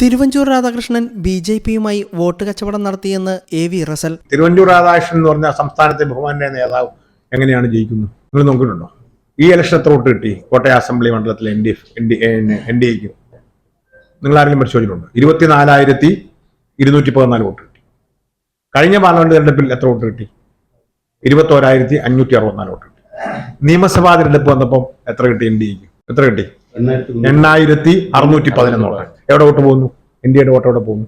Thiruvanchoor Radhakrishnan B J പിയുമായി vote കച്ചവടം നടത്തിയെന്ന് A V Russell. Thiruvanchoor Radhakrishnan എന്ന് പറഞ്ഞ സംസ്ഥാനത്തെ ബഹുമാനായ നേതാവ് എങ്ങനെയാണ് ജയിക്കുന്നത്? നിങ്ങൾ നോക്കിയിട്ടുണ്ടോ? ഈ ഇലക്ഷൻ എത്ര വോട്ട് കിട്ടി? കോട്ടയം അസംബ്ലി മണ്ഡലത്തിലെ N D F N D N D എക്ക്. നിങ്ങൾ ആരെങ്കിലും പരിശോധിച്ചിട്ടുണ്ടോ? ഇരുപത്തിനാലായിരത്തി ഇരുന്നൂറ്റി പതിനാല് വോട്ട് കിട്ടി. കഴിഞ്ഞ പാർലമെന്റ് തെരഞ്ഞെടുപ്പിൽ എത്ര വോട്ട് കിട്ടി? ഇരുപത്തോരായിരത്തി അഞ്ഞൂറ്റി അറുപത്തിനാല് വോട്ട് കിട്ടി. നിയമസഭാ തെരഞ്ഞെടുപ്പ് വന്നപ്പോൾ എത്ര കിട്ടി എൻ ഡി എക്ക്? എത്ര കിട്ടി? എണ്ണായിരത്തി അറുന്നൂറ്റി പതിനൊന്നോളം എവിടെ വോട്ട് പോകുന്നു? ഇന്ത്യയുടെ വോട്ട് എവിടെ പോകുന്നു?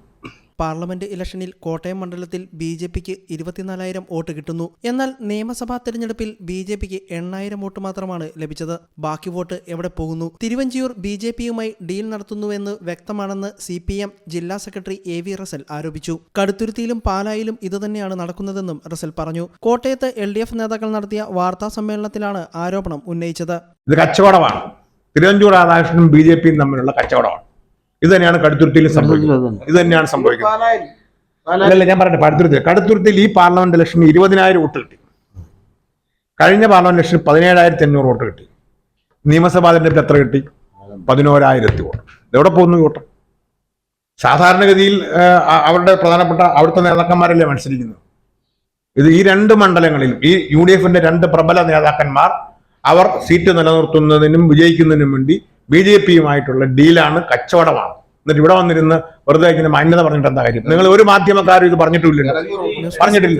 പാർലമെന്റ് ഇലക്ഷനിൽ കോട്ടയം മണ്ഡലത്തിൽ ബി ജെ പിക്ക് ഇരുപത്തിനാലായിരം വോട്ട് കിട്ടുന്നു. എന്നാൽ നിയമസഭാ തെരഞ്ഞെടുപ്പിൽ ബി ജെ പിക്ക് എണ്ണായിരം വോട്ട് മാത്രമാണ് ലഭിച്ചത്. ബാക്കി വോട്ട് എവിടെ പോകുന്നു? തിരുവഞ്ചിയൂർ ബി ജെ പിയുമായി ഡീൽ നടത്തുന്നുവെന്ന് വ്യക്തമാണെന്ന് സി പി എം ജില്ലാ സെക്രട്ടറി എ വി റസൽ ആരോപിച്ചു. കടുത്തുരുത്തിയിലും പാലായിലും ഇതുതന്നെയാണ് നടക്കുന്നതെന്നും റസൽ പറഞ്ഞു. കോട്ടയത്ത് എൽ ഡി എഫ് നേതാക്കൾ നടത്തിയ വാർത്താ സമ്മേളനത്തിലാണ് ആരോപണം ഉന്നയിച്ചത്. ഇത് കച്ചവടമാണ്. തിരുവഞ്ചൂർ രാധാകൃഷ്ണനും ബി ജെ പിയും തമ്മിലുള്ള കച്ചവടമാണ്. ഇത് തന്നെയാണ് കടുത്തുരുത്തിയിൽ സംഭവിക്കുന്നത്. ഇത് തന്നെയാണ് സംഭവിക്കുന്നത്. അല്ലല്ല ഞാൻ പറയട്ടെ കടുത്തുരുത്തിൽ കടുത്തുരുത്തിയിൽ ഈ പാർലമെന്റ് ഇലക്ഷന് ഇരുപതിനായിരം വോട്ട് കിട്ടി. കഴിഞ്ഞ പാർലമെന്റ് ഇലക്ഷന് പതിനേഴായിരത്തി അഞ്ഞൂറ് വോട്ട് കിട്ടി. നിയമസഭാ തെരഞ്ഞെടുപ്പിൽ എത്ര കിട്ടി? പതിനോരായിരത്തി വോട്ട്. എവിടെ പോകുന്നു വോട്ട്? സാധാരണഗതിയിൽ അവരുടെ പ്രധാനപ്പെട്ട അവിടുത്തെ നേതാക്കന്മാരല്ലേ മത്സരിക്കുന്നത്? ഇത് ഈ രണ്ട് മണ്ഡലങ്ങളിലും ഈ യു ഡി എഫിന്റെ രണ്ട് പ്രബല നേതാക്കന്മാർ അവർ സീറ്റ് നിലനിർത്തുന്നതിനും വിജയിക്കുന്നതിനും വേണ്ടി ബി ജെ പിയുമായിട്ടുള്ള ഡീലാണ് കച്ചവടമാണ്. എന്നിട്ട് ഇവിടെ വന്നിരുന്ന് വെറുതെ ഇങ്ങനെ മാന്യത പറഞ്ഞിട്ട് എന്താ കാര്യം? നിങ്ങൾ ഒരു മാധ്യമക്കാരും ഇത് പറഞ്ഞിട്ടില്ല. പറഞ്ഞിട്ടില്ല